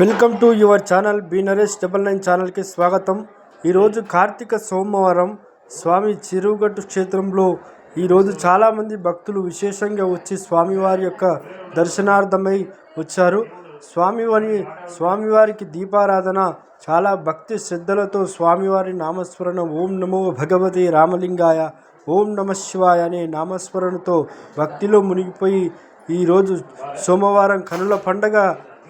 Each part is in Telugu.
వెల్కమ్ టు యువర్ ఛానల్ బీనరేష్ డబల్ నైన్ ఛానల్కి స్వాగతం. ఈరోజు కార్తీక సోమవారం స్వామి చెరువుగట్టు క్షేత్రంలో ఈరోజు చాలామంది భక్తులు విశేషంగా వచ్చి స్వామివారి యొక్క దర్శనార్థమై వచ్చారు. స్వామివారి స్వామివారికి దీపారాధన చాలా భక్తి శ్రద్ధలతో స్వామివారి నామస్మరణ ఓం నమో భగవతి రామలింగాయ ఓం నమ శివాయ అనే నామస్మరణతో భక్తిలో మునిగిపోయి ఈరోజు సోమవారం కనుల పండగ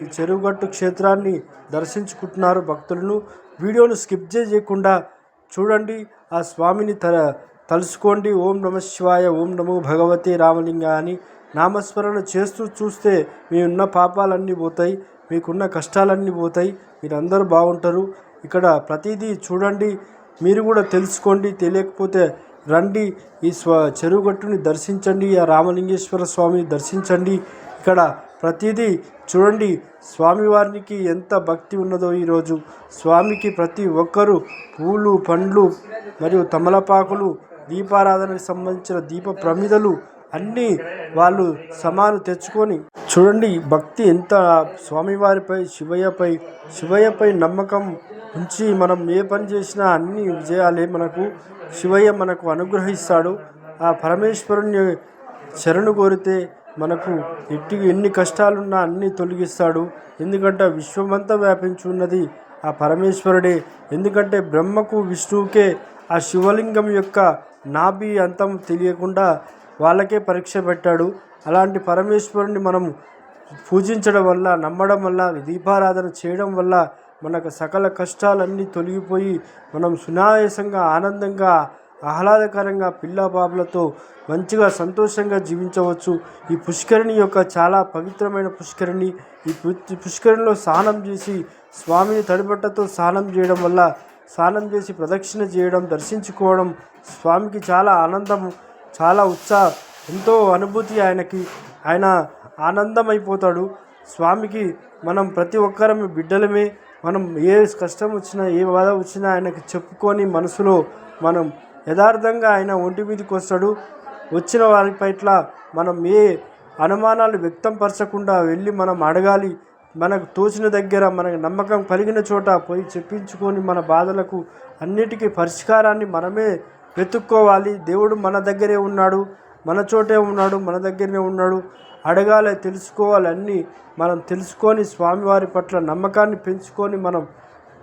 ఈ చెరువుగట్టు క్షేత్రాన్ని దర్శించుకుంటున్నారు భక్తులను. వీడియోను స్కిప్ చేయకుండా చూడండి. ఆ స్వామిని తల తలుసుకోండి. ఓం నమ శివాయ ఓం నమో భగవతి రామలింగ అని నామస్మరణ చేస్తూ చూస్తే మీ ఉన్న పాపాలన్నీ పోతాయి మీకున్న కష్టాలన్నీ పోతాయి మీరందరూ బాగుంటారు. ఇక్కడ ప్రతిదీ చూడండి. మీరు కూడా తెలుసుకోండి. తెలియకపోతే రండి. ఈ స్వ చెరువుగట్టుని దర్శించండి. ఆ రామలింగేశ్వర స్వామిని దర్శించండి. ఇక్కడ ప్రతిదీ చూడండి. స్వామివారికి ఎంత భక్తి ఉన్నదో ఈరోజు. స్వామికి ప్రతి ఒక్కరూ పూలు పండ్లు మరియు తమలపాకులు దీపారాధనకు సంబంధించిన దీప ప్రమిదలు అన్నీ వాళ్ళు సమాను తెచ్చుకొని చూడండి. భక్తి ఎంత స్వామివారిపై శివయ్యపై శివయ్యపై నమ్మకం ఉంచి మనం ఏ పని చేసినా అన్ని విజయాలే మనకు. శివయ్య మనకు అనుగ్రహిస్తాడు. ఆ పరమేశ్వరుని శరణు కోరితే మనకు ఎట్టి ఎన్ని కష్టాలున్నా అన్నీ తొలగిస్తాడు. ఎందుకంటే విశ్వమంతా వ్యాపించి ఉన్నది ఆ పరమేశ్వరుడే. ఎందుకంటే బ్రహ్మకు విష్ణువుకే ఆ శివలింగం యొక్క నాభి అంతం తెలియకుండా వాళ్ళకే పరీక్ష పెట్టాడు. అలాంటి పరమేశ్వరుని మనం పూజించడం వల్ల నమ్మడం వల్ల దీపారాధన చేయడం వల్ల మనకు సకల కష్టాలన్నీ తొలగిపోయి మనం సునాయాసంగా ఆనందంగా ఆహ్లాదకరంగా పిల్ల బాబులతో మంచిగా సంతోషంగా జీవించవచ్చు. ఈ పుష్కరిణి యొక్క చాలా పవిత్రమైన పుష్కరిణి ఈ పుష్కరిణిలో స్నానం చేసి స్వామిని తడిబట్టతో స్నానం చేయడం వల్ల స్నానం చేసి ప్రదక్షిణ చేయడం దర్శించుకోవడం స్వామికి చాలా ఆనందం చాలా ఉత్సాహం ఎంతో అనుభూతి ఆయనకి ఆయన ఆనందమైపోతాడు. స్వామికి మనం ప్రతి ఒక్కరం బిడ్డలమే. మనం ఏ కష్టం వచ్చినా ఏ బాధ వచ్చినా ఆయనకి చెప్పుకొని మనసులో మనం యథార్థంగా ఆయన ఒంటి మీదకి వస్తాడు. వచ్చిన వారి పట్ల మనం ఏ అనుమానాలు వ్యక్తం పరచకుండా వెళ్ళి మనం అడగాలి. మనకు తోచిన దగ్గర మనకు నమ్మకం కలిగిన చోట పోయి చెప్పించుకొని మన బాధలకు అన్నిటికీ పరిష్కారాన్ని మనమే వెతుక్కోవాలి. దేవుడు మన దగ్గరే ఉన్నాడు. మన చోటే ఉన్నాడు. మన దగ్గరనే ఉన్నాడు. అడగాలి తెలుసుకోవాలి అన్నీ మనం తెలుసుకొని స్వామివారి పట్ల నమ్మకాన్ని పెంచుకొని మనం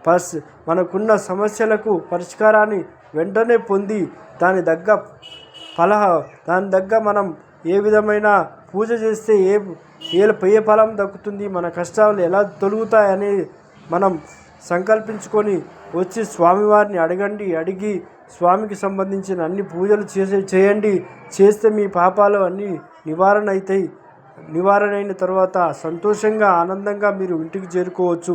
పరిస్ మనకున్న సమస్యలకు పరిష్కారాన్ని వెంటనే పొంది దాని దగ్గ ఫలహ దాని దగ్గ మనం ఏ విధమైన పూజ చేస్తే ఏ ఏ ఏ ఫలం దక్కుతుంది మన కష్టాలు ఎలా తొలుగుతాయని మనం సంకల్పించుకొని వచ్చి స్వామివారిని అడగండి అడిగి స్వామికి సంబంధించిన అన్ని పూజలు చేసే చేయండి చేస్తే మీ పాపాలు అన్నీ నివారణ అవుతాయి నివారణ అయిన తర్వాత సంతోషంగా ఆనందంగా మీరు ఇంటికి చేరుకోవచ్చు.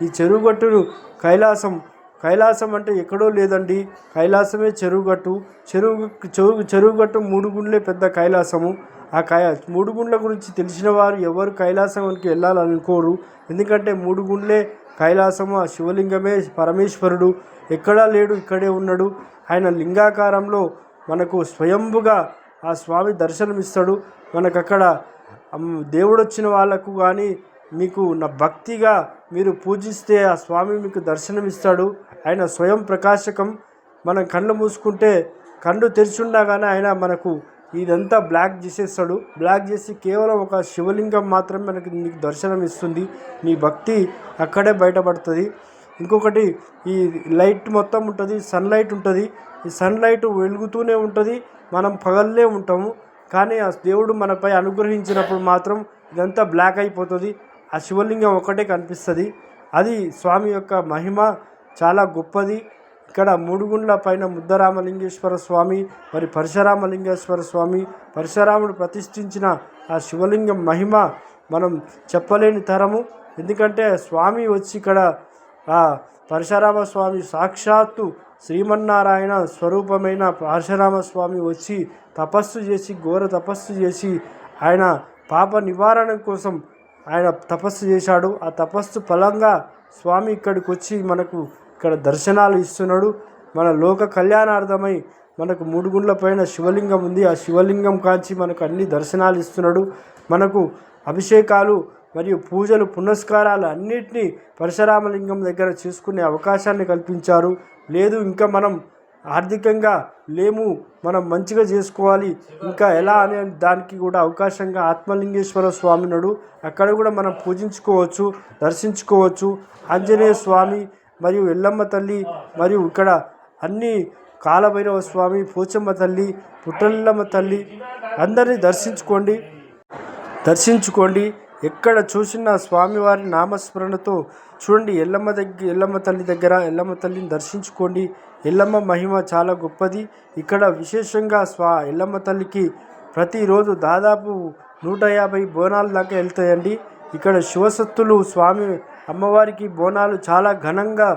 ఈ చెరువుగట్టును కైలాసం కైలాసం అంటే ఎక్కడో లేదండి. కైలాసమే చెరువుగట్టు. చెరువు చెరువు చెరువుగట్టు మూడు గుండ్లే పెద్ద కైలాసము. ఆ కై మూడు గుండ్ల గురించి తెలిసిన వారు ఎవరు కైలాసానికి వెళ్ళాలనుకోరు ఎందుకంటే మూడు గుండ్లే కైలాసము. ఆ శివలింగమే పరమేశ్వరుడు. ఎక్కడా లేడు ఇక్కడే ఉన్నాడు. ఆయన లింగాకారంలో మనకు స్వయంభుగా ఆ స్వామి దర్శనమిస్తాడు. మనకు అక్కడ దేవుడు వచ్చిన వాళ్ళకు కానీ మీకు నా భక్తిగా మీరు పూజిస్తే ఆ స్వామి మీకు దర్శనమిస్తాడు. ఆయన స్వయం ప్రకాశకం. మనం కళ్ళు మూసుకుంటే కళ్ళు తెరిచుండగానే కానీ ఆయన మనకు ఇదంతా బ్లాక్ చేసేస్తాడు. బ్లాక్ చేసి కేవలం ఒక శివలింగం మాత్రమే మనకి నీకు దర్శనం ఇస్తుంది నీ భక్తి అక్కడే బయటపడుతుంది. ఇంకొకటి ఈ లైట్ మొత్తం ఉంటుంది సన్లైట్ ఉంటుంది. ఈ సన్లైట్ వెలుగుతూనే ఉంటుంది. మనం పగల్లే ఉంటాము. కానీ ఆ దేవుడు మనపై అనుగ్రహించినప్పుడు మాత్రం ఇదంతా బ్లాక్ అయిపోతుంది. ఆ శివలింగం ఒకటే కనిపిస్తుంది. అది స్వామి యొక్క మహిమ చాలా గొప్పది. ఇక్కడ మూడుగుండ్ల పైన ముద్దరామలింగేశ్వర స్వామి మరి పరశురామలింగేశ్వర స్వామి పరశురాముడు ప్రతిష్ఠించిన ఆ శివలింగం మహిమ మనం చెప్పలేని తరము. ఎందుకంటే స్వామి వచ్చి ఇక్కడ ఆ పరశురామ స్వామి సాక్షాత్తు శ్రీమన్నారాయణ స్వరూపమైన పరశురామ స్వామి వచ్చి తపస్సు చేసి ఘోర తపస్సు చేసి ఆయన పాప నివారణ కోసం ఆయన తపస్సు చేశాడు. ఆ తపస్సు ఫలంగా స్వామి ఇక్కడికి వచ్చి మనకు ఇక్కడ దర్శనాలు ఇస్తున్నాడు. మన లోక కళ్యాణార్థమై మనకు మూడు గుండ్ల పైన శివలింగం ఉంది. ఆ శివలింగం కాంచి మనకు అన్ని దర్శనాలు ఇస్తున్నాడు. మనకు అభిషేకాలు మరియు పూజలు పునస్కారాలు అన్నిటినీ పరశురామలింగం దగ్గర చేసుకునే అవకాశాన్ని కల్పించారు. లేదు ఇంకా మనం ఆర్థికంగా లేము మనం మంచిగా చేసుకోవాలి. ఇంకా ఎలా అనే దానికి కూడా అవకాశంగా ఆత్మలింగేశ్వర స్వామినుడు అక్కడ కూడా మనం పూజించుకోవచ్చు దర్శించుకోవచ్చు. ఆంజనేయ స్వామి మరియు ఎల్లమ్మ తల్లి మరియు ఇక్కడ అన్ని కాలభైరవ స్వామి పోచమ్మ తల్లి పుట్టలమ్మ తల్లి అందరినీ దర్శించుకోండి. దర్శించుకోండి. ఎక్కడ చూసినా స్వామివారి నామస్మరణతో చూడండి ఎల్లమ్మ దగ్గర ఎల్లమ్మ తల్లి దగ్గర ఎల్లమ్మ తల్లిని దర్శించుకోండి. ఎల్లమ్మ మహిమ చాలా గొప్పది. ఇక్కడ విశేషంగా స్వా ఎల్లమ్మ తల్లికి ప్రతిరోజు దాదాపు నూట యాభై బోనాల దాకా వెళ్తాయండి. ఇక్కడ శివసత్తులు స్వామి అమ్మవారికి బోనాలు చాలా ఘనంగా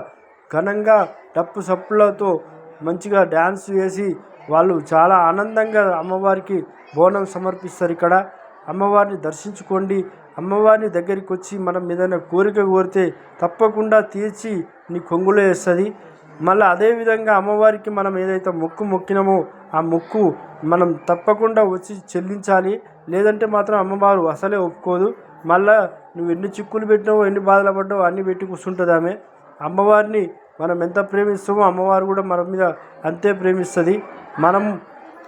ఘనంగా డప్పు సప్పులతో మంచిగా డ్యాన్స్ వేసి వాళ్ళు చాలా ఆనందంగా అమ్మవారికి బోనం సమర్పిస్తారు ఇక్కడ. అమ్మవారిని దర్శించుకోండి. అమ్మవారిని దగ్గరికి వచ్చి మనం ఏదైనా కోరిక కోరితే తప్పకుండా తీర్చి నీ కొంగులో వేస్తుంది. మళ్ళీ అదేవిధంగా అమ్మవారికి మనం ఏదైతే మొక్కు మొక్కినామో ఆ మొక్కు మనం తప్పకుండా వచ్చి చెల్లించాలి. లేదంటే మాత్రం అమ్మవారు అసలే ఒప్పుకోదు. మళ్ళా నువ్వు ఎన్ని చిక్కులు పెట్టినావో ఎన్ని బాధలు పడ్డావో అన్ని పెట్టి కూర్చుంటుంది ఆమె. అమ్మవారిని మనం ఎంత ప్రేమిస్తామో అమ్మవారు కూడా మన మీద అంతే ప్రేమిస్తుంది. మనం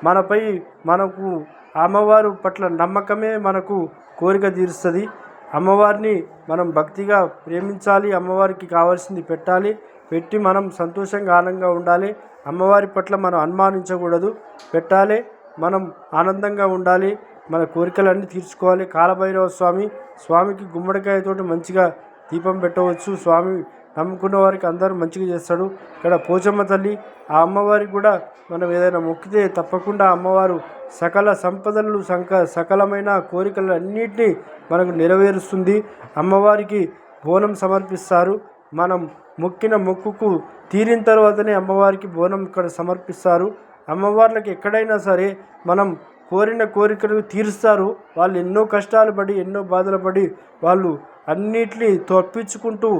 మనపై మనకు అమ్మవారు పట్ల నమ్మకమే మనకు కోరిక తీరుస్తుంది. అమ్మవారిని మనం భక్తిగా ప్రేమించాలి అమ్మవారికి కావాల్సింది పెట్టాలి పెట్టి మనం సంతోషంగా ఆనందంగా ఉండాలి. అమ్మవారి పట్ల మనం అనుమానించకూడదు. పెట్టాలి మనం ఆనందంగా ఉండాలి మన కోరికలన్నీ తీర్చుకోవాలి. కాలభైరవ స్వామి స్వామికి గుమ్మడికాయతోటి మంచిగా దీపం పెట్టవచ్చు. స్వామి నమ్ముకున్న వారికి అందరూ మంచిగా చేస్తాడు. ఇక్కడ పోచమ్మ తల్లి ఆ అమ్మవారికి కూడా మనం ఏదైనా మొక్కితే తప్పకుండా అమ్మవారు సకల సంపదలు సంక సకలమైన కోరికలు అన్నిటినీ మనకు నెరవేరుస్తుంది. అమ్మవారికి బోనం సమర్పిస్తారు. మనం మొక్కిన మొక్కుకు తీరిన తర్వాతనే అమ్మవారికి బోనం ఇక్కడ సమర్పిస్తారు. అమ్మవార్లకు ఎక్కడైనా సరే మనం కోరిన కోరికలు తీరుస్తారు. వాళ్ళు ఎన్నో కష్టాలు పడి ఎన్నో బాధలు పడి వాళ్ళు అన్నిటినీ తప్పించుకుంటూ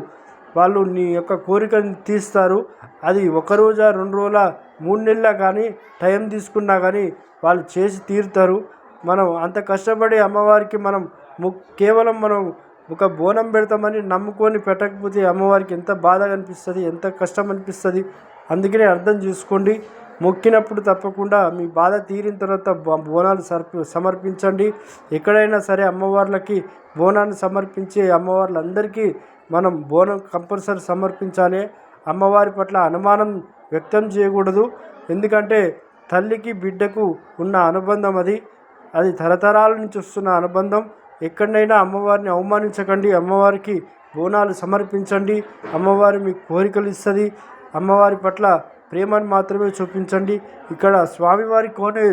వాళ్ళు నీ యొక్క కోరికను తీస్తారు. అది ఒక రోజా రెండు రోజుల మూడు నెలల కానీ టైం తీసుకున్నా కానీ వాళ్ళు చేసి తీరుతారు. మనం అంత కష్టపడి అమ్మవారికి మనం ము కేవలం మనం ఒక బోనం పెడతామని నమ్ముకొని పెట్టకపోతే అమ్మవారికి ఎంత బాధ అనిపిస్తుంది ఎంత కష్టం అనిపిస్తుంది అందుకనే అర్థం చేసుకోండి. మొక్కినప్పుడు తప్పకుండా మీ బాధ తీరిన తర్వాత బోనాలు సర్ప సమర్పించండి. ఎక్కడైనా సరే అమ్మవార్లకి బోనాన్ని సమర్పించే అమ్మవార్లందరికీ మనం బోనం కంపల్సరీ సమర్పించాలి. అమ్మవారి పట్ల అనుమానం వ్యక్తం చేయకూడదు. ఎందుకంటే తల్లికి బిడ్డకు ఉన్న అనుబంధం అది. అది తరతరాల నుంచి వస్తున్న అనుబంధం. ఎక్కడైనా అమ్మవారిని అవమానించకండి. అమ్మవారికి బోనాలు సమర్పించండి. అమ్మవారి మీ కోరికలు ఇస్తుంది. అమ్మవారి పట్ల ప్రేమను మాత్రమే చూపించండి. ఇక్కడ స్వామివారి కోనే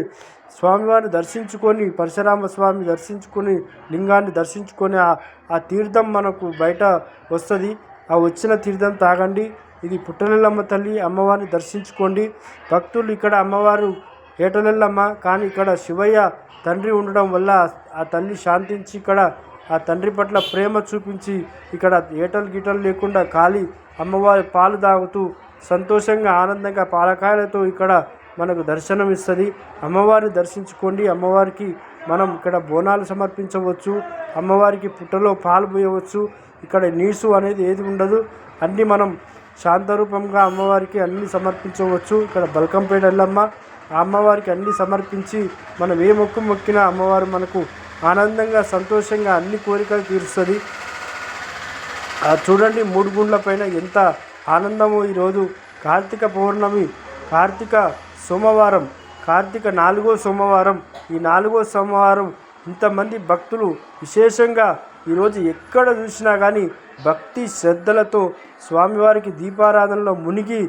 స్వామివారిని దర్శించుకొని పరశురామ స్వామి దర్శించుకొని లింగాన్ని దర్శించుకొని ఆ తీర్థం మనకు బయట వస్తుంది. ఆ వచ్చిన తీర్థం తాగండి. ఇది పుట్టలెల్లమ్మ తల్లి అమ్మవారిని దర్శించుకోండి. భక్తులు ఇక్కడ అమ్మవారు ఏటలెల్లమ్మ కానీ ఇక్కడ శివయ్య తండ్రి ఉండడం వల్ల ఆ తల్లి శాంతించి ఇక్కడ ఆ తండ్రి పట్ల ప్రేమ చూపించి ఇక్కడ ఏటలు గీటలు లేకుండా ఖాళీ అమ్మవారి పాలు తాగుతూ సంతోషంగా ఆనందంగా పాలకాయలతో ఇక్కడ మనకు దర్శనం ఇస్తుంది. అమ్మవారిని దర్శించుకోండి. అమ్మవారికి మనం ఇక్కడ బోనాలు సమర్పించవచ్చు. అమ్మవారికి పుట్టలో పాలు పోయవచ్చు. ఇక్కడ నీసు అనేది ఏది ఉండదు. అన్నీ మనం శాంతరూపంగా అమ్మవారికి అన్ని సమర్పించవచ్చు. ఇక్కడ బల్కంపేట ఎల్లమ్మ ఆ అమ్మవారికి అన్ని సమర్పించి మనం ఏ మొక్కు మొక్కినా అమ్మవారు మనకు ఆనందంగా సంతోషంగా అన్ని కోరికలు తీరుస్తుంది. చూడండి మూడు గుండ్ల పైన ఎంత ఆనందము ఈరోజు కార్తీక పౌర్ణమి కార్తీక సోమవారం కార్తీక నాలుగో సోమవారం. ఈ నాలుగో సోమవారం ఇంతమంది భక్తులు విశేషంగా ఈరోజు ఎక్కడ చూసినా కానీ భక్తి శ్రద్ధలతో స్వామివారికి దీపారాధనలో మునిగి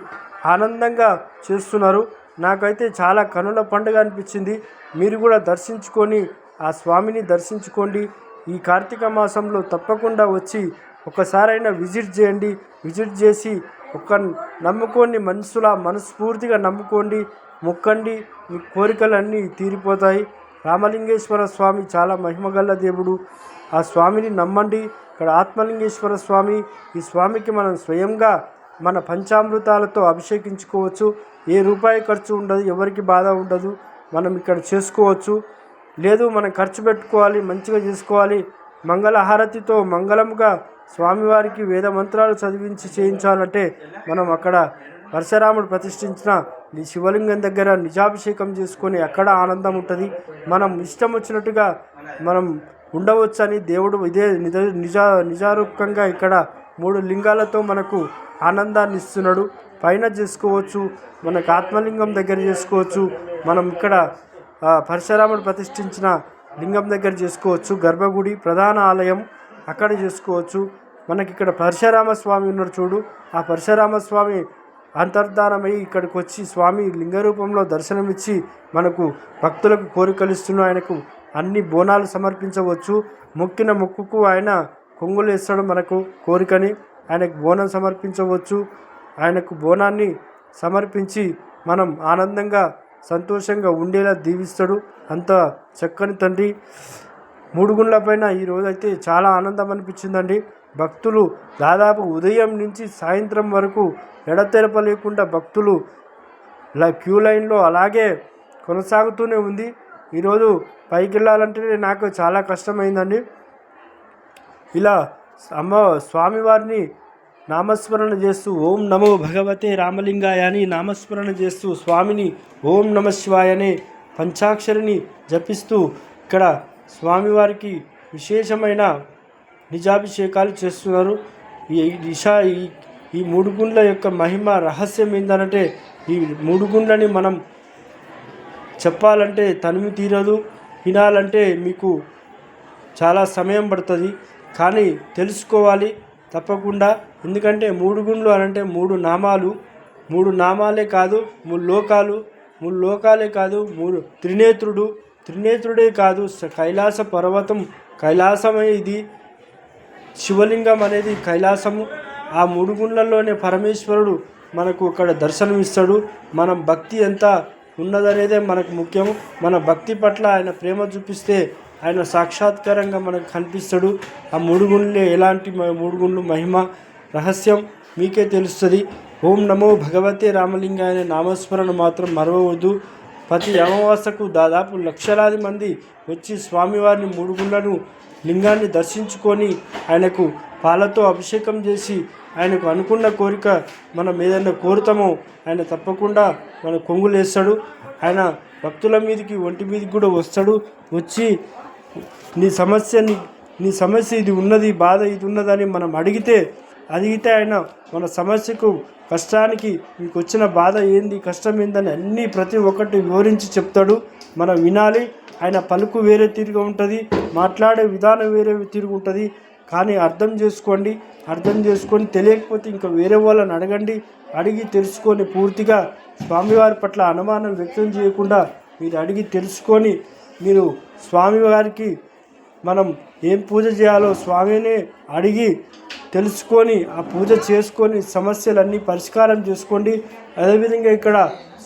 ఆనందంగా చేస్తున్నారు. నాకైతే చాలా కనుల పండుగ అనిపించింది. మీరు కూడా దర్శించుకొని ఆ స్వామిని దర్శించుకోండి. ఈ కార్తీక మాసంలో తప్పకుండా వచ్చి ఒకసారైనా విజిట్ చేయండి. విజిట్ చేసి ఒక నమ్ముకోండి. మనసులా మనస్ఫూర్తిగా నమ్ముకోండి. మొక్కండి. మీ కోరికలన్నీ తీరిపోతాయి. రామలింగేశ్వర స్వామి చాలా మహిమగల్ల దేవుడు. ఆ స్వామిని నమ్మండి. ఇక్కడ ఆత్మలింగేశ్వర స్వామి ఈ స్వామికి మనం స్వయంగా మన పంచామృతాలతో అభిషేకించుకోవచ్చు. ఏ రూపాయి ఖర్చు ఉండదు ఎవరికి బాధ ఉండదు. మనం ఇక్కడ చేసుకోవచ్చు. లేదు మనం ఖర్చు పెట్టుకోవాలి మంచిగా చేసుకోవాలి. మంగళహారతితో మంగళముగా స్వామివారికి వేద మంత్రాలు చదివించి చేయించాలంటే మనం అక్కడ పరశురాముడు ప్రతిష్ఠించిన ఈ శివలింగం దగ్గర నిజాభిషేకం చేసుకొని అక్కడ ఆనందం ఉంటుంది. మనం ఇష్టం వచ్చినట్టుగా మనం ఉండవచ్చని దేవుడు ఇదే నిజ నిజా నిజారూపకంగా ఇక్కడ మూడు లింగాలతో మనకు ఆనందాన్ని ఇస్తున్నాడు. పైన చేసుకోవచ్చు మనకు ఆత్మలింగం దగ్గర చేసుకోవచ్చు మనం ఇక్కడ పరశురాముడు ప్రతిష్ఠించిన లింగం దగ్గర చేసుకోవచ్చు. గర్భగుడి ప్రధాన ఆలయం అక్కడ చేసుకోవచ్చు. మనకి ఇక్కడ పరశురామ స్వామి ఉన్నాడు చూడు. ఆ పరశురామ స్వామి అంతర్ధానమై ఇక్కడికి వచ్చి స్వామి లింగ రూపంలో దర్శనమిచ్చి మనకు భక్తులకు కోరికలు ఇస్తున్న ఆయనకు అన్ని బోనాలు సమర్పించవచ్చు. మొక్కిన మొక్కుకు ఆయన కొంగులు ఇస్తాడు మనకు కోరికని. ఆయనకు బోనం సమర్పించవచ్చు. ఆయనకు బోనాన్ని సమర్పించి మనం ఆనందంగా సంతోషంగా ఉండేలా దీవిస్తాడు. అంత చక్కని తండ్రి. మూడు గుండ్ల పైన ఈ చాలా ఆనందం అనిపించిందండి. భక్తులు దాదాపు ఉదయం నుంచి సాయంత్రం వరకు ఎడతెరప లేకుండా భక్తులు క్యూ లైన్లో అలాగే కొనసాగుతూనే ఉంది. ఈరోజు పైకి వెళ్ళాలంటే నాకు చాలా కష్టమైందండి. ఇలా అమ్మ స్వామివారిని నామస్మరణ చేస్తూ ఓం నమో భగవతే రామలింగాయ అని నామస్మరణ చేస్తూ స్వామిని ఓం నమ శివాయ అనే పంచాక్షరిని జపిస్తూ ఇక్కడ స్వామివారికి విశేషమైన నిజాభిషేకాలు చేస్తున్నారు. ఈ నిషా ఈ ఈ మూడు గుండ్ల యొక్క మహిమ రహస్యం ఏంటంటే ఈ మూడు గుండ్లని మనం చెప్పాలంటే తనిమి తీరదు. వినాలంటే మీకు చాలా సమయం పడుతుంది. కానీ తెలుసుకోవాలి తప్పకుండా. ఎందుకంటే మూడు గుండ్లు అనంటే మూడు నామాలు. మూడు నామాలే కాదు మూడు లోకాలు. మూడు లోకాలే కాదు మూడు త్రినేత్రుడు. త్రినేత్రుడే కాదు కైలాస పర్వతం. కైలాసమే ఇది శివలింగం అనేది కైలాసము. ఆ మూడు గుండ్లలోనే పరమేశ్వరుడు మనకు అక్కడ దర్శనమిస్తాడు. మనం భక్తి ఎంత ఉన్నదనేదే మనకు ముఖ్యం. మన భక్తి పట్ల ఆయన ప్రేమ చూపిస్తే ఆయన సాక్షాత్కారంగా మనకు కనిపిస్తాడు. ఆ మూడు గుండ్లే ఎలాంటి మూడు గుండ్లు మహిమ రహస్యం మీకే తెలుస్తుంది. ఓం నమో భగవతే రామలింగాయ నామస్మరణ మాత్రం మరవవద్దు. ప్రతి అమావాస్యకు దాదాపు లక్షలాది మంది వచ్చి స్వామివారిని మూడు గుండ్లను లింగాన్ని దర్శించుకొని ఆయనకు పాలతో అభిషేకం చేసి ఆయనకు అనుకున్న కోరిక మనం ఏదైనా కోరుతామో ఆయన తప్పకుండా మన కొంగులేస్తాడు ఆయన భక్తుల మీదకి ఒంటి మీదకి కూడా వస్తాడు. వచ్చి నీ సమస్యని నీ సమస్య ఇది ఉన్నది బాధ ఇది ఉన్నదని మనం అడిగితే అడిగితే ఆయన మన సమస్యకు కష్టానికి మీకు వచ్చిన బాధ ఏంది కష్టం ఏందని అన్నీ ప్రతి ఒక్కటి వివరించి చెప్తాడు. మనం వినాలి ఆయన పలుకు వేరే తీరుగా ఉంటుంది మాట్లాడే విధానం వేరే తీరుగా ఉంటుంది. కానీ అర్థం చేసుకోండి అర్థం చేసుకొని తెలియకపోతే ఇంకా వేరే వాళ్ళని అడగండి అడిగి తెలుసుకొని పూర్తిగా స్వామివారి పట్ల అనుమానం వ్యక్తం చేయకుండా మీరు అడిగి తెలుసుకొని మీరు స్వామివారికి మనం ఏం పూజ చేయాలో స్వామినే అడిగి తెలుసుకొని ఆ పూజ చేసుకొని సమస్యలన్నీ పరిష్కారం చేసుకోండి. అదేవిధంగా ఇక్కడ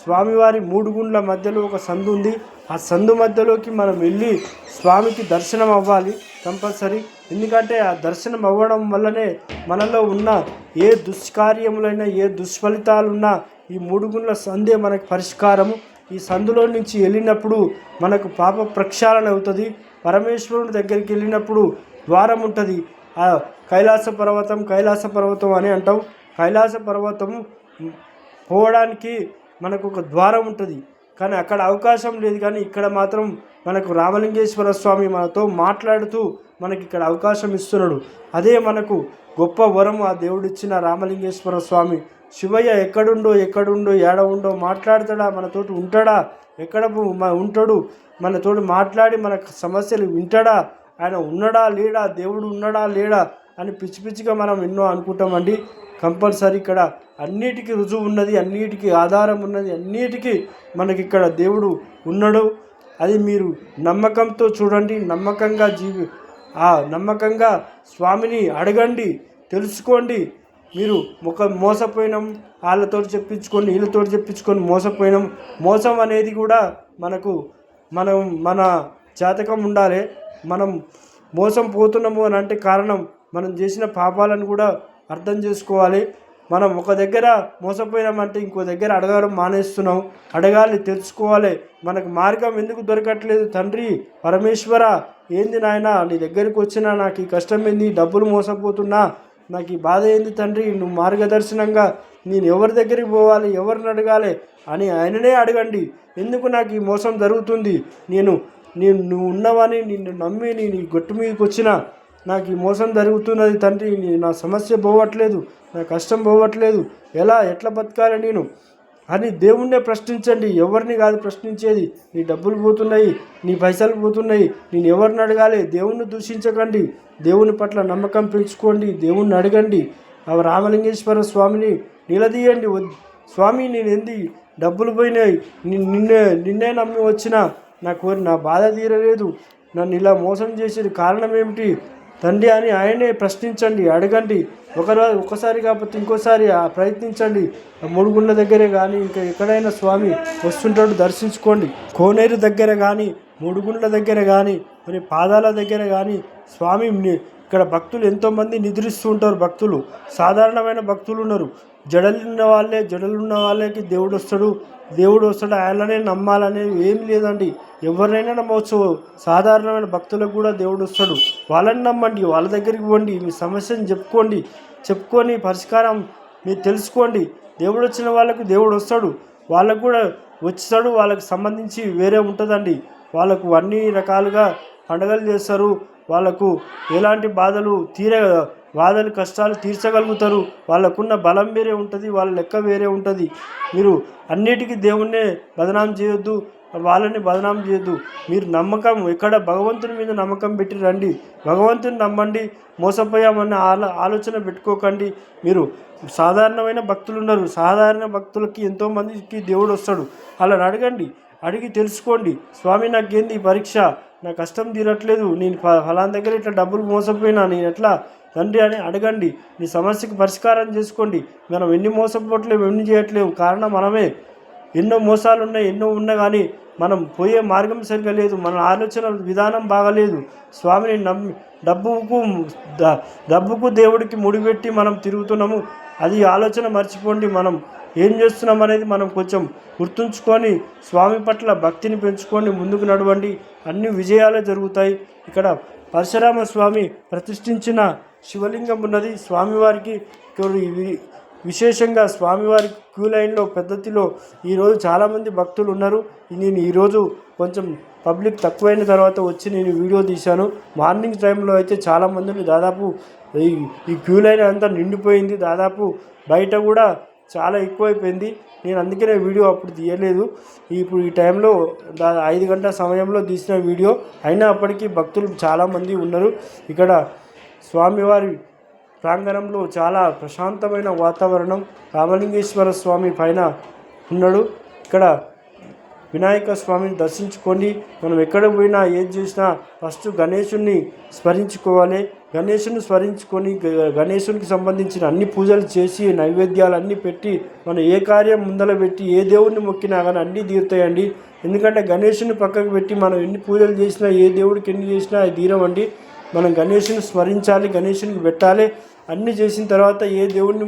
స్వామివారి మూడు గుండ్ల మధ్యలో ఒక సందు ఉంది. ఆ సందు మధ్యలోకి మనం వెళ్ళి స్వామికి దర్శనం అవ్వాలి కంపల్సరీ. ఎందుకంటే ఆ దర్శనం అవ్వడం వల్లనే మనలో ఉన్న ఏ దుష్కార్యములైనా ఏ దుష్ఫలితాలున్నా ఈ మూడు గుండ్ల సందే మనకు పరిష్కారము. ఈ సందులో నుంచి వెళ్ళినప్పుడు మనకు పాప ప్రక్షాళన అవుతుంది. పరమేశ్వరుని దగ్గరికి వెళ్ళినప్పుడు ద్వారం ఉంటుంది. ఆ కైలాస పర్వతం కైలాస పర్వతం అని అంటాం. కైలాస పర్వతం పోవడానికి మనకు ఒక ద్వారం ఉంటుంది. కానీ అక్కడ అవకాశం లేదు. కానీ ఇక్కడ మాత్రం మనకు రామలింగేశ్వర స్వామి మనతో మాట్లాడుతూ మనకి ఇక్కడ అవకాశం ఇస్తున్నాడు. అదే మనకు గొప్ప వరం ఆ దేవుడిచ్చిన రామలింగేశ్వర స్వామి శివయ్య ఎక్కడుండో ఎక్కడుండో ఏడ ఉండో మాట్లాడతాడా మనతోటి ఉంటాడా? ఎక్కడ ఉంటాడు? మనతోటి మాట్లాడి మన సమస్యలు వింటాడా? ఆయన ఉన్నాడా లేడా? దేవుడు ఉన్నాడా లేడా? అని పిచ్చి పిచ్చిగా మనం ఎన్నో అనుకుంటామండి. కంపల్సరీ ఇక్కడ అన్నిటికీ రుజువు ఉన్నది అన్నిటికీ ఆధారం ఉన్నది అన్నిటికీ మనకి ఇక్కడ దేవుడు ఉన్నాడు. అది మీరు నమ్మకంతో చూడండి నమ్మకంగా జీవి ఆ నమ్మకంగా స్వామిని అడగండి తెలుసుకోండి. మీరు ఒక మోసపోయినాం వాళ్ళతో చెప్పించుకొని వీళ్ళతో చెప్పించుకొని మోసపోయినాం. మోసం అనేది కూడా మనకు మనం మన జాతకం ఉండాలి. మనం మోసం పోతున్నాము అని అంటే కారణం మనం చేసిన పాపాలను కూడా అర్థం చేసుకోవాలి. మనం ఒక దగ్గర మోసపోయినామంటే ఇంకో దగ్గర అడగడం మానేస్తున్నాం. అడగాలి తెలుసుకోవాలి. మనకు మార్గం ఎందుకు దొరకట్లేదు? తండ్రి పరమేశ్వర ఏంది నాయన? నీ దగ్గరికి వచ్చినా నాకు ఈ కష్టం ఏంది? డబ్బులు మోసపోతున్నా నాకు ఈ బాధ ఏంది తండ్రి? నువ్వు మార్గదర్శనంగా నేను ఎవరి దగ్గరికి పోవాలి ఎవరిని అడగాలి అని ఆయననే అడగండి. ఎందుకు నాకు ఈ మోసం జరుగుతుంది? నేను నేను నువ్వు ఉన్నవని నిన్ను నమ్మి నేను ఈ గొట్టు మీదకి వచ్చిన నాకు ఈ మోసం జరుగుతున్నది తండ్రి. నా సమస్య పోవట్లేదు నా కష్టం పోవట్లేదు. ఎలా ఎట్లా బతకాలి నేను? అని దేవుణ్ణే ప్రశ్నించండి. ఎవరిని కాదు ప్రశ్నించేది? నీ డబ్బులు పోతున్నాయి నీ పైసలు పోతున్నాయి నేను ఎవరిని అడగాలి? దేవుణ్ణి దూషించకండి. దేవుని పట్ల నమ్మకం పెంచుకోండి. దేవుణ్ణి అడగండి. ఆ రామలింగేశ్వర స్వామిని నిలదీయండి. స్వామి నేను ఎంది డబ్బులు పోయినాయి. నిన్నే నిన్నే నమ్మి వచ్చిన నా కోరి నా బాధ తీరలేదు. నన్ను ఇలా మోసం చేసేది కారణం ఏమిటి? తండ్రి అని ఆయనే ప్రశ్నించండి అడగండి. ఒకరోజు ఒకసారి కాకపోతే ఇంకోసారి ఆ ప్రయత్నించండి. ఆ దగ్గరే కానీ ఇంకా ఎక్కడైనా స్వామి వస్తుంటాడు దర్శించుకోండి. కోనేరు దగ్గర కానీ ముడుగుండ్ల దగ్గర కానీ మరి పాదాల దగ్గర కానీ స్వామి ఇక్కడ భక్తులు ఎంతోమంది నిద్రిస్తూ ఉంటారు భక్తులు. సాధారణమైన భక్తులు ఉన్నారు. జడలున్న వాళ్ళే జడలున్న వాళ్ళకి దేవుడు వస్తాడు. దేవుడు వస్తాడు ఆయననే నమ్మాలనే ఏం లేదండి. ఎవరినైనా నమ్మవచ్చు. సాధారణమైన భక్తులకు కూడా దేవుడు వస్తాడు. వాళ్ళని నమ్మండి వాళ్ళ దగ్గరికి పోండి మీ సమస్యను చెప్పుకోండి చెప్పుకొని పరిష్కారం మీరు తెలుసుకోండి. దేవుడు వచ్చిన వాళ్ళకు దేవుడు వస్తాడు. వాళ్ళకు కూడా వచ్చాడు వాళ్ళకి సంబంధించి వేరే ఉంటుందండి. వాళ్ళకు అన్ని రకాలుగా పండగలు చేస్తారు. వాళ్ళకు ఎలాంటి బాధలు తీరే బాధలు కష్టాలు తీర్చగలుగుతారు. వాళ్ళకున్న బలం వేరే ఉంటుంది వాళ్ళ లెక్క వేరే ఉంటుంది. మీరు అన్నిటికీ దేవుణ్ణే బదనాం చేయొద్దు వాళ్ళని బదనాం చేయొద్దు. మీరు నమ్మకం ఎక్కడ భగవంతుని మీద నమ్మకం పెట్టి రండి. భగవంతుని నమ్మండి మోసపోయామన్న ఆలో ఆలోచన పెట్టుకోకండి. మీరు సాధారణమైన భక్తులు ఉన్నారు. సాధారణ భక్తులకి ఎంతోమందికి దేవుడు వస్తాడు. అలా అడగండి అడిగి తెలుసుకోండి. స్వామి నాకేంది పరీక్ష? నా కష్టం తీరట్లేదు. నేను ఫ- ఫలానా దగ్గర ఇట్లా డబ్బులు మోసపోయినా. నేను ఎట్లా? తండ్రి అని అడగండి. నీ సమస్యకు పరిష్కారం చేసుకోండి. మనం ఎన్ని మోసపోవట్లేము ఎన్ని చేయట్లేము? కారణం మనమే. ఎన్నో మోసాలు ఉన్నాయి ఎన్నో ఉన్నా కానీ మనం పోయే మార్గం సరిగ్గా లేదు. మన ఆలోచన విధానం బాగలేదు. స్వామిని నమ్మి డబ్బుకు డబ్బుకు దేవుడికి ముడిపెట్టి మనం తిరుగుతున్నాము. అది ఆలోచన మర్చిపోండి. మనం ఏం చేస్తున్నాం అనేది మనం కొంచెం గుర్తుంచుకొని స్వామి పట్ల భక్తిని పెంచుకొని ముందుకు నడవండి. అన్ని విజయాలే జరుగుతాయి. ఇక్కడ పరశురామ స్వామి ప్రతిష్ఠించిన శివలింగం ఉన్నది. స్వామివారికి విశేషంగా స్వామివారి క్యూ లైన్లో పద్ధతిలో ఈరోజు చాలామంది భక్తులు ఉన్నారు. నేను ఈరోజు కొంచెం పబ్లిక్ తక్కువైన తర్వాత వచ్చి నేను వీడియో తీశాను. మార్నింగ్ టైంలో అయితే చాలామందిని దాదాపు ఈ ఈ క్యూ లైన్ అంతా నిండిపోయింది. దాదాపు బయట కూడా చాలా ఎక్కువైపోయింది. నేను అందుకనే వీడియో అప్పుడు తీయలేదు. ఇప్పుడు ఈ టైంలో దా ఐదు గంటల సమయంలో తీసిన వీడియో. అయినా అప్పటికీ భక్తులు చాలామంది ఉన్నారు. ఇక్కడ స్వామివారి ప్రాంగణంలో చాలా ప్రశాంతమైన వాతావరణం రామలింగేశ్వర స్వామి పైన ఉన్నాడు. ఇక్కడ వినాయక స్వామిని దర్శించుకొని మనం ఎక్కడ పోయినా ఏది చేసినా ఫస్ట్ గణేశుని స్మరించుకోవాలి. గణేశుని స్మరించుకొని గణేశునికి సంబంధించిన అన్ని పూజలు చేసి నైవేద్యాలు అన్నీ పెట్టి మనం ఏ కార్యం ముందర పెట్టి ఏ దేవుడిని మొక్కినా కానీ అన్నీ తీరుతాయండి. ఎందుకంటే గణేశుని పక్కకు పెట్టి మనం ఎన్ని పూజలు చేసినా ఏ దేవుడికి ఎన్ని చేసినా అది తీరమండి మనం గణేశుని స్మరించాలి గణేశునికి పెట్టాలి. అన్నీ చేసిన తర్వాత ఏ దేవుడిని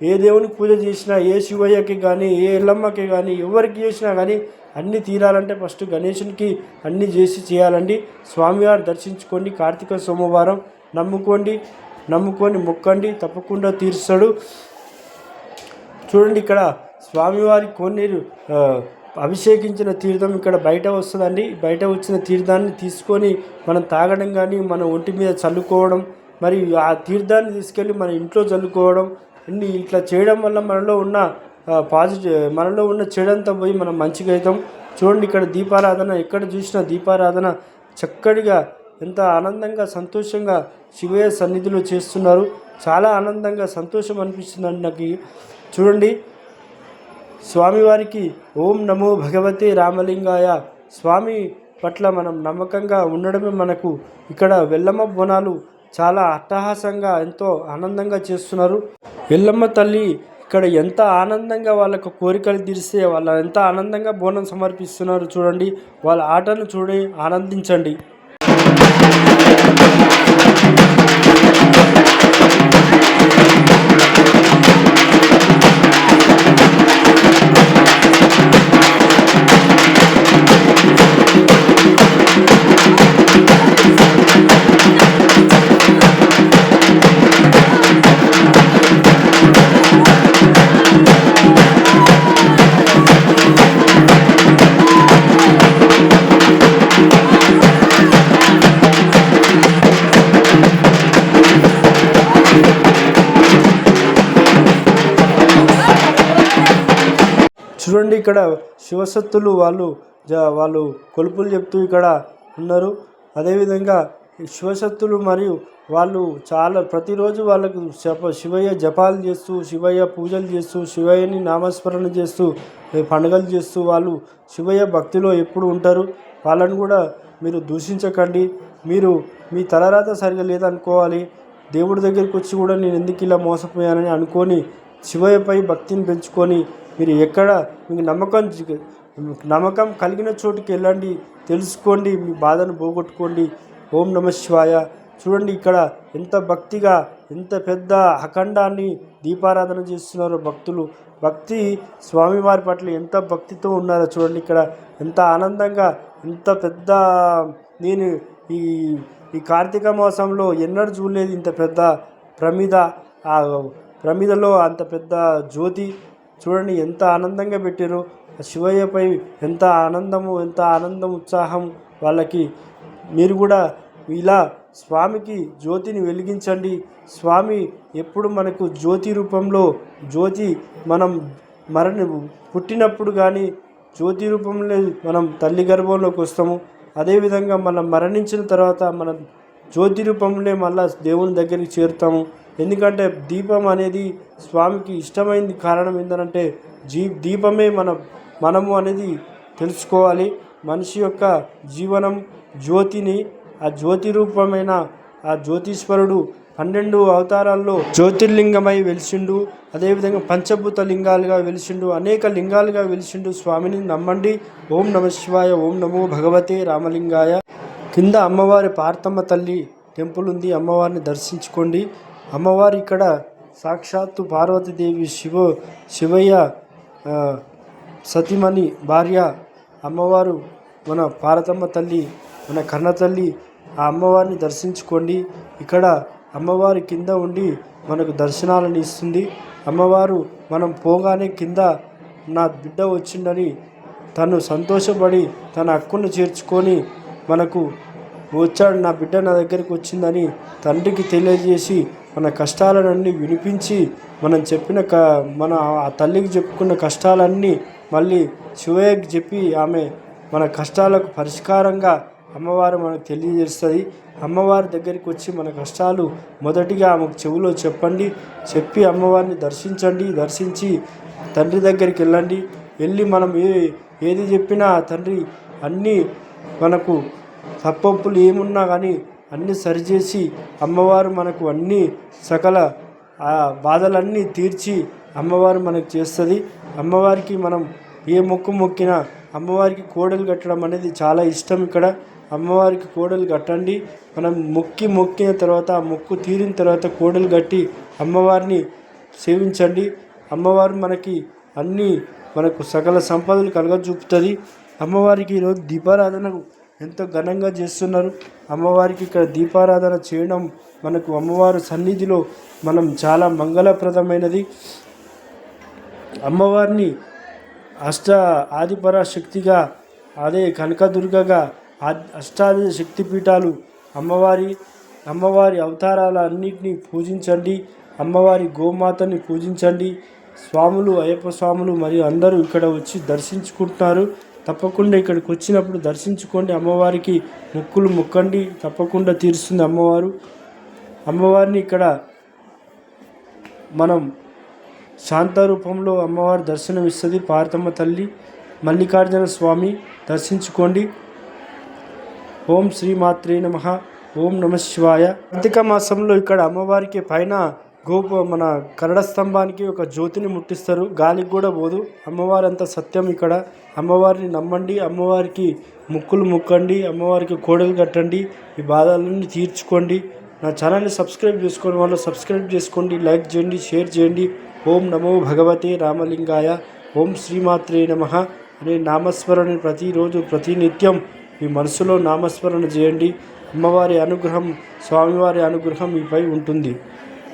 ఏ దేవునికి పూజ చేసినా ఏ శివయ్యకి కానీ ఏ ఎల్లమ్మకి కానీ ఎవరికి చేసినా కానీ అన్నీ తీరాలంటే ఫస్ట్ గణేశునికి అన్నీ చేసి చేయాలండి. స్వామివారు దర్శించుకోండి. కార్తీక సోమవారం నమ్ముకోండి. నమ్ముకొని మొక్కండి. తప్పకుండా తీరుస్తాడు. చూడండి ఇక్కడ స్వామివారి కోనేరు అభిషేకించిన తీర్థం ఇక్కడ బయట వస్తుందండి. బయట వచ్చిన తీర్థాన్ని తీసుకొని మనం తాగడం కానీ మన ఒంటి మీద చల్లుకోవడం మరి ఆ తీర్థాన్ని తీసుకెళ్ళి మన ఇంట్లో చల్లుకోవడం ఇన్ని ఇట్లా చేయడం వల్ల మనలో ఉన్న పాజిటివ్ మనలో ఉన్న చెడంతా పోయి మనం మంచిగా అవుతాం. చూడండి ఇక్కడ దీపారాధన ఎక్కడ చూసినా దీపారాధన చక్కటిగా ఎంత ఆనందంగా సంతోషంగా శివయ్య సన్నిధిలో చేస్తున్నారు. చాలా ఆనందంగా సంతోషం అనిపిస్తుందండి నాకు. చూడండి స్వామివారికి ఓం నమో భగవతే రామలింగాయ. స్వామి పట్ల మనం నమ్మకంగా ఉండడమే మనకు. ఇక్కడ వెల్లమ్మ బోనాలు చాలా అట్టహాసంగా ఎంతో ఆనందంగా చేస్తున్నారు. ఎల్లమ్మ తల్లి ఇక్కడ ఎంత ఆనందంగా వాళ్ళకు కోరికలు తీరిస్తే వాళ్ళ ఎంత ఆనందంగా బోనం సమర్పిస్తున్నారు చూడండి. వాళ్ళ ఆటను చూడి ఆనందించండి. చూడండి ఇక్కడ శివసత్తులు వాళ్ళు జ వాళ్ళు కొలుపులు చెప్తూ ఇక్కడ ఉన్నారు. అదేవిధంగా ఈ మరియు వాళ్ళు చాలా ప్రతిరోజు వాళ్ళకు జప శివయ్య జపాలు చేస్తూ శివయ్య పూజలు చేస్తూ శివయ్యని నామస్మరణ చేస్తూ పండుగలు చేస్తూ వాళ్ళు శివయ్య భక్తిలో ఎప్పుడు ఉంటారు? వాళ్ళని కూడా మీరు దూషించకండి. మీరు మీ తలరాత సరిగా లేదనుకోవాలి. దేవుడి దగ్గరికి వచ్చి కూడా నేను ఎందుకు ఇలా మోసపోయానని అనుకొని శివయ్యపై భక్తిని పెంచుకొని మీరు ఎక్కడ మీకు నమ్మకం నమ్మకం కలిగిన చోటుకి వెళ్ళండి తెలుసుకోండి మీ బాధను పోగొట్టుకోండి. ఓం నమ శివాయ. చూడండి ఇక్కడ ఎంత భక్తిగా ఎంత పెద్ద అఖండాన్ని దీపారాధన చేస్తున్నారో భక్తులు. భక్తి స్వామివారి పట్ల ఎంత భక్తితో ఉన్నారో చూడండి ఇక్కడ. ఎంత ఆనందంగా ఎంత పెద్ద నేను ఈ ఈ కార్తీక మాసంలో ఎన్నడూ చూడలేదు ఇంత పెద్ద ప్రమిద ఆ ప్రమిదలో అంత పెద్ద జ్యోతి. చూడండి ఎంత ఆనందంగా పెట్టారు ఆ శివయ్యపై ఎంత ఆనందము ఎంత ఆనందం ఉత్సాహం వాళ్ళకి. మీరు కూడా ఇలా స్వామికి జ్యోతిని వెలిగించండి. స్వామి ఎప్పుడు మనకు జ్యోతి రూపంలో జ్యోతి మనం మరణ పుట్టినప్పుడు కానీ జ్యోతి రూపంలో మనం తల్లి గర్భంలోకి వస్తాము. అదేవిధంగా మనం మరణించిన తర్వాత మనం జ్యోతి రూపంలో మళ్ళా దేవుని దగ్గరికి చేరుతాము. ఎందుకంటే దీపం అనేది స్వామికి ఇష్టమైంది కారణం ఏంటంటే జీ దీపమే మన మనము అనేది తెలుసుకోవాలి. మనిషి యొక్క జీవనం జ్యోతిని ఆ జ్యోతి రూపమైన ఆ జ్యోతీశ్వరుడు పన్నెండు అవతారాల్లో జ్యోతిర్లింగమై వెలిసిండు అదేవిధంగా పంచభూత లింగాలుగా వెలిసిండు అనేక లింగాలుగా వెలిసిండు స్వామిని నమ్మండి. ఓం నమ శివాయ ఓం నమో భగవతే రామలింగాయ. కింద అమ్మవారి పార్థమ్మ తల్లి టెంపుల్ ఉంది. అమ్మవారిని దర్శించుకోండి. అమ్మవారి ఇక్కడ సాక్షాత్తు పార్వతీదేవి శివ శివయ్య సతీమణి భార్య అమ్మవారు మన పార్వతమ్మ తల్లి మన కన్న తల్లి ఆ అమ్మవారిని దర్శించుకోండి. ఇక్కడ అమ్మవారి కింద ఉండి మనకు దర్శనాలను ఇస్తుంది. అమ్మవారు మనం పోగానే కింద నా బిడ్డ వచ్చిండని తను సంతోషపడి తన హక్కును చేర్చుకొని మనకు వచ్చాడు. నా బిడ్డ నా దగ్గరికి వచ్చిందని తండ్రికి తెలియజేసి మన కష్టాలన్నీ వినిపించి మనం చెప్పిన క మన ఆ తల్లికి చెప్పుకున్న కష్టాలన్నీ మళ్ళీ శివయ్యకి చెప్పి ఆమె మన కష్టాలకు పరిష్కారంగా అమ్మవారు మనకు తెలియజేస్తుంది. అమ్మవారి దగ్గరికి వచ్చి మన కష్టాలు మొదటిగా ఆమెకు చెవిలో చెప్పండి. చెప్పి అమ్మవారిని దర్శించండి. దర్శించి తండ్రి దగ్గరికి వెళ్ళండి. వెళ్ళి మనం ఏ ఏది చెప్పినా ఆ తండ్రి అన్నీ మనకు తప్పప్పులు ఏమున్నా కానీ అన్నీ సరిచేసి అమ్మవారు మనకు అన్నీ సకల బాధలన్నీ తీర్చి అమ్మవారు మనకు చేస్తుంది. అమ్మవారికి మనం ఏ మొక్కు మొక్కినా అమ్మవారికి కోడలు కట్టడం అనేది చాలా ఇష్టం ఇక్కడ. అమ్మవారికి కోడలు కట్టండి. మనం మొక్కి మొక్కిన తర్వాత ఆ మొక్కు తీరిన తర్వాత కోడలు కట్టి అమ్మవారిని సేవించండి. అమ్మవారు మనకి అన్నీ మనకు సకల సంపదలు కలగజూపుతుంది. అమ్మవారికి ఈరోజు దీపారాధన ఎంతో ఘనంగా చేస్తున్నారు. అమ్మవారికి ఇక్కడ దీపారాధన చేయడం మనకు అమ్మవారి సన్నిధిలో మనం చాలా మంగళప్రదమైనది. అమ్మవారిని అష్ట ఆదిపరాశక్తిగా అదే కనకదుర్గగా అష్టాది శక్తి శక్తిపీఠాలు అమ్మవారి అమ్మవారి అవతారాల అన్నిటినీ పూజించండి. అమ్మవారి గోమాతని పూజించండి. స్వాములు అయ్యప్ప స్వాములు మరియు అందరూ ఇక్కడ వచ్చి దర్శించుకుంటున్నారు. తప్పకుండా ఇక్కడికి వచ్చినప్పుడు దర్శించుకోండి. అమ్మవారికి ముక్కులు ముక్కండి. తప్పకుండా తీరుస్తుంది అమ్మవారు. అమ్మవారిని ఇక్కడ మనం శాంత రూపంలో అమ్మవారి దర్శనం ఇస్తుంది పార్తమ్మ తల్లి మల్లికార్జున స్వామి దర్శించుకోండి. ఓం శ్రీమాత్రే నమ. ఓం నమ శివాయ. కార్తీక మాసంలో ఇక్కడ అమ్మవారికి పైన గోపు మన కరడ స్తంభానికి ఒక జ్యోతిని ముట్టిస్తారు. గాలికి కూడా పోదు. అమ్మవారి అంత సత్యం ఇక్కడ. అమ్మవారిని నమ్మండి. అమ్మవారికి ముక్కులు ముక్కండి. అమ్మవారికి కోడలు కట్టండి. ఈ బాధలన్నీ తీర్చుకోండి. నా ఛానల్ని సబ్స్క్రైబ్ చేసుకోవడం వాళ్ళు సబ్స్క్రైబ్ చేసుకోండి. లైక్ చేయండి. షేర్ చేయండి. ఓం నమో భగవతే రామలింగాయ. ఓం శ్రీమాత్రే నమ అనే నామస్మరణ ప్రతిరోజు ప్రతినిత్యం మీ మనసులో నామస్మరణ చేయండి. అమ్మవారి అనుగ్రహం స్వామివారి అనుగ్రహం మీపై ఉంటుంది.